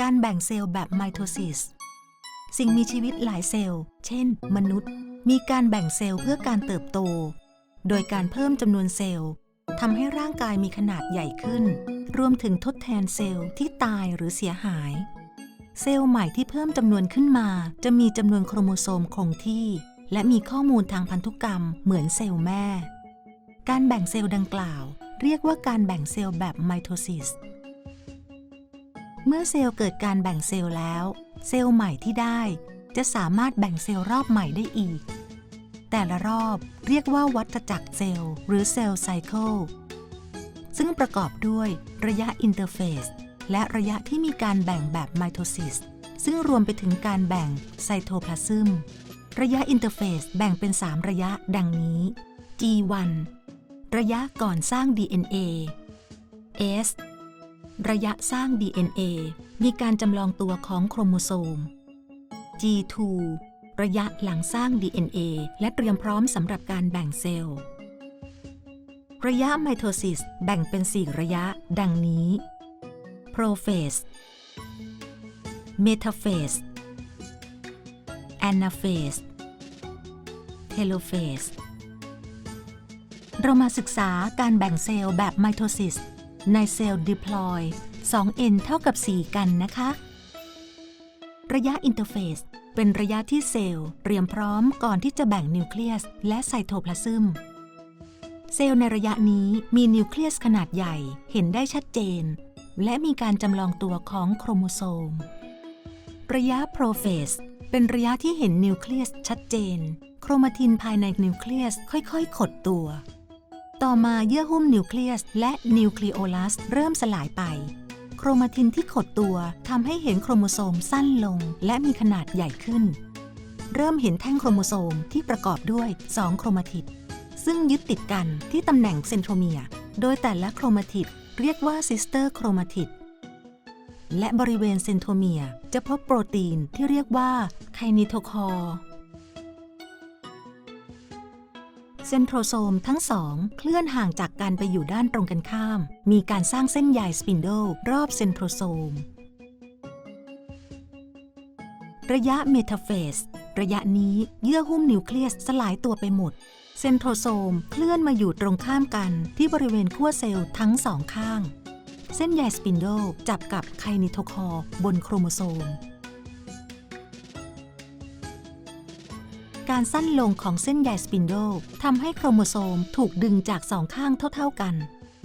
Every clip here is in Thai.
การแบ่งเซลล์แบบไมโทซิสสิ่งมีชีวิตหลายเซลล์ เช่น มนุษย์ มีการแบ่งเซลล์เพื่อการเติบโต โดยการเพิ่มจำนวนเซลล์ทำให้ร่างกายมีขนาดใหญ่ขึ้น รวมถึงทดแทนเซลล์ที่ตายหรือเสียหาย เซลล์ใหม่ที่เพิ่มจำนวนขึ้นมา จะมีจำนวนโครโมโซมคงที่ และมีข้อมูลทางพันธุกรรมเหมือนเซลล์แม่ การแบ่งเซลล์ดังกล่าว เรียกว่าการแบ่งเซลล์แบบไมโทซิส เมื่อเซลล์เกิดการแบ่งเซลล์แล้ว เซลล์ใหม่ที่ได้จะสามารถแบ่งเซลล์รอบใหม่ได้อีก แต่ละรอบเรียกว่าวัฏจักรเซลล์หรือเซลล์ไซเคิล ซึ่งประกอบด้วยระยะอินเตอร์เฟสและระยะที่มีการแบ่งแบบไมโทซิส ซึ่งรวมไปถึงการแบ่งไซโทพลาซึม ระยะอินเตอร์เฟสแบ่งเป็น 3 ระยะดังนี้ G1 ระยะก่อนสร้าง DNA S ระยะสร้าง DNA มีการจำลองตัวของโครโมโซม G2 ระยะหลังสร้าง DNA และเตรียมพร้อมสำหรับการแบ่งเซลล์ ระยะไมโทซิสแบ่งเป็น 4 ระยะ ดังนี้ Prophase Metaphase Anaphase Telophase เรามาศึกษาการแบ่งเซลล์แบบไมโทซิสในเซลล์ดิพลอย 2n เท่ากับ 4 กันนะคะ ระยะอินเตอร์เฟสเป็นระยะที่เซลล์เตรียมพร้อมก่อนที่จะแบ่งนิวเคลียสและไซโทพลาซึม เซลล์ในระยะนี้มีนิวเคลียสขนาดใหญ่เห็นได้ชัดเจน และมีการจำลองตัวของโครโมโซม ระยะโปรเฟสเป็นระยะที่เห็นนิวเคลียสชัดเจน โครมาตินภายในนิวเคลียสค่อยๆ ขดตัว ต่อมาเยื่อหุ้มนิวเคลียส และนิวคลีโอลัสเริ่มสลายไป โครมาตินที่ขดตัวทำให้เห็นโครโมโซมสั้นลง และมีขนาดใหญ่ขึ้น เริ่มเห็นแท่งโครโมโซมที่ประกอบด้วย 2 โครมาติดซึ่งยึดติดกันที่ตำแหน่งเซนโทรเมีย โดยแต่ละโครมาติดเรียกว่าซิสเตอร์โครมาติดและบริเวณเซนโทรเมียจะพบโปรตีนที่เรียกว่าไคนิโทคอร์ เซนโทรโซมทั้งสองเคลื่อนห่างจากกันไปอยู่ด้านตรงกันข้าม มีการสร้างเส้นใยสปินโดลรอบเซนโทรโซม ระยะเมทาเฟส ระยะนี้เยื่อหุ้มนิวเคลียสสลายตัวไปหมด เซนโทรโซมเคลื่อนมาอยู่ตรงข้ามกันที่บริเวณขั้วเซลล์ทั้งสองข้าง เส้นใยสปินโดลจับกับไคนิโทคอร์บนโครโมโซม การสั้นลงของเส้นใยสปินโดลทำให้โครโมโซมถูกดึงจากสองข้างเท่า ๆกัน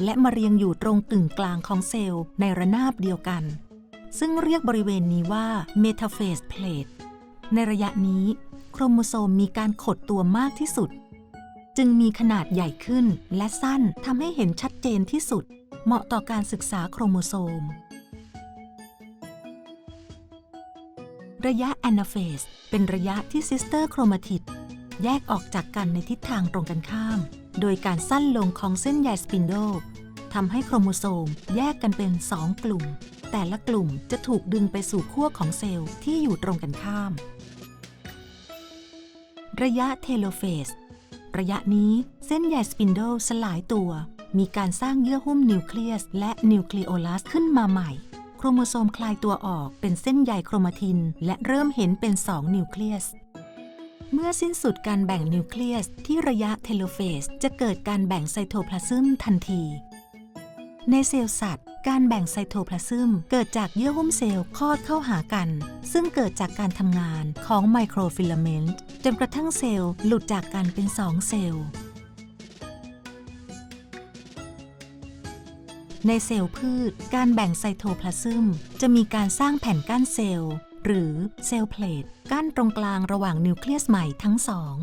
และมาเรียงอยู่ตรงกึ่งกลางของเซลล์ในระนาบเดียวกัน ซึ่งเรียกบริเวณนี้ว่า metaphase plate ในระยะนี้โครโมโซมมีการขดตัวมากที่สุด จึงมีขนาดใหญ่ขึ้นและสั้นทำให้เห็นชัดเจนที่สุด เหมาะต่อการศึกษาโครโมโซม ระยะ Anaphase เป็นระยะที่ซิสเตอร์โครมาติดแยกออกจากกันในทิศทางตรงกันข้าม โดยการสั้นลงของเส้นใยสปินโดทำให้โครโมโซมแยกกันเป็น 2 กลุ่ม แต่ละกลุ่มจะถูกดึงไปสู่ขั้วของเซลล์ที่อยู่ตรงกันข้าม ระยะเทโลเฟส ระยะนี้เส้นใยสปินโดสลายตัว มีการสร้างเยื่อหุ้มนิวเคลียสและนิวคลีโอลัสขึ้นมาใหม่ โครโมโซมคลายตัวออกเป็นเส้นใยโครมาติน และเริ่มเห็นเป็น 2 นิวเคลียส เมื่อสิ้นสุดการแบ่งนิวเคลียสที่ระยะเทโลเฟส จะเกิดการแบ่งไซโทพลาซึมทันที ในเซลล์สัตว์ การแบ่งไซโทพลาซึมเกิดจากเยื่อหุ้มเซลล์คลอดเข้าหากัน ซึ่งเกิดจากการทำงานของไมโครฟิลาเมนต์จนกระทั่งเซลล์หลุดจากกันเป็น 2 เซลล์ ในเซลล์พืช การแบ่งไซโทพลาซึมจะมีการสร้างแผ่นกั้นเซลล์ หรือเซลล์เพลทกั้นตรงกลางระหว่างนิวเคลียสใหม่ทั้งสอง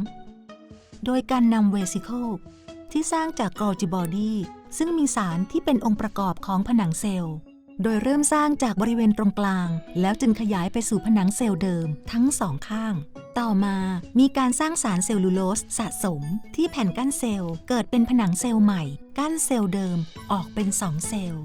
โดยการนำเวสิเคิลที่สร้างจากกรอจิบอดีซึ่งมีสารที่เป็นองค์ประกอบของผนังเซลล์ โดยเริ่มสร้างจากบริเวณตรงกลาง แล้วจึงขยายไปสู่ผนังเซลล์เดิมทั้งสองข้าง ต่อมามีการสร้างสารเซลลูโลสสะสม ที่แผ่นกั้นเซลล์เกิดเป็นผนังเซลล์ใหม่ กั้นเซลล์เดิมออกเป็นสองเซลล์